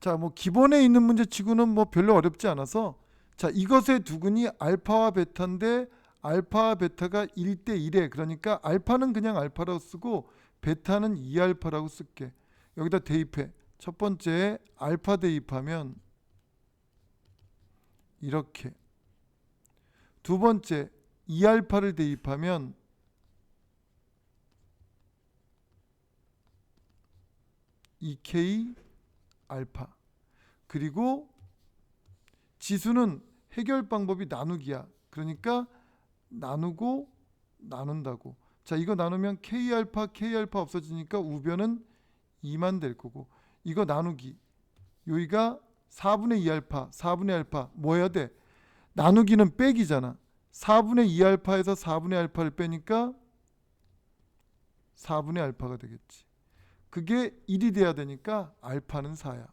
자, 뭐 기본에 있는 문제치고는 뭐 별로 어렵지 않아서 자, 이것의 두근이 알파와 베타인데 알파와 베타가 1대 1에 그러니까 알파는 그냥 알파라고 쓰고 베타는 2알파라고 쓸게. 여기다 대입해. 첫 번째 알파 대입하면 이렇게. 두 번째 2알파를 대입하면 이 k 알파. 그리고 지수는 해결 방법이 나누기야. 그러니까 나누고 나눈다고. 자, 이거 나누면 k 알파 k 알파 없어지니까 우변은 2만 될 거고. 이거 나누기. 여기가 4분의 2 알파, 4분의 알파 뭐 해야 돼? 나누기는 빼기잖아. 4분의 2 알파에서 4분의 알파를 빼니까 4분의 알파가 되겠지. 그게 1이 돼야 되니까 알파는 4야.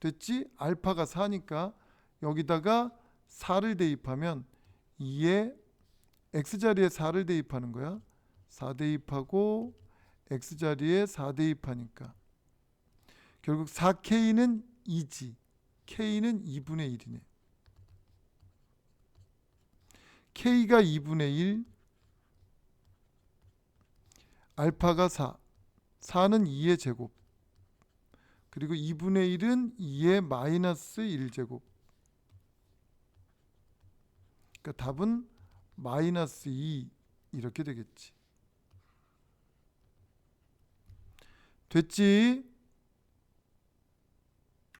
됐지? 알파가 4니까 여기다가 4를 대입하면 2에 x자리에 4를 대입하는 거야. 4 대입하고 x자리에 4 대입하니까 결국 4k는 2지. k는 2분의 1이네. k가 2분의 1 알파가 4 4는 2의 제곱. 그리고 2분의 1은 2의 마이너스 1제곱. 그러니까 답은 마이너스 2 이렇게 되겠지. 됐지?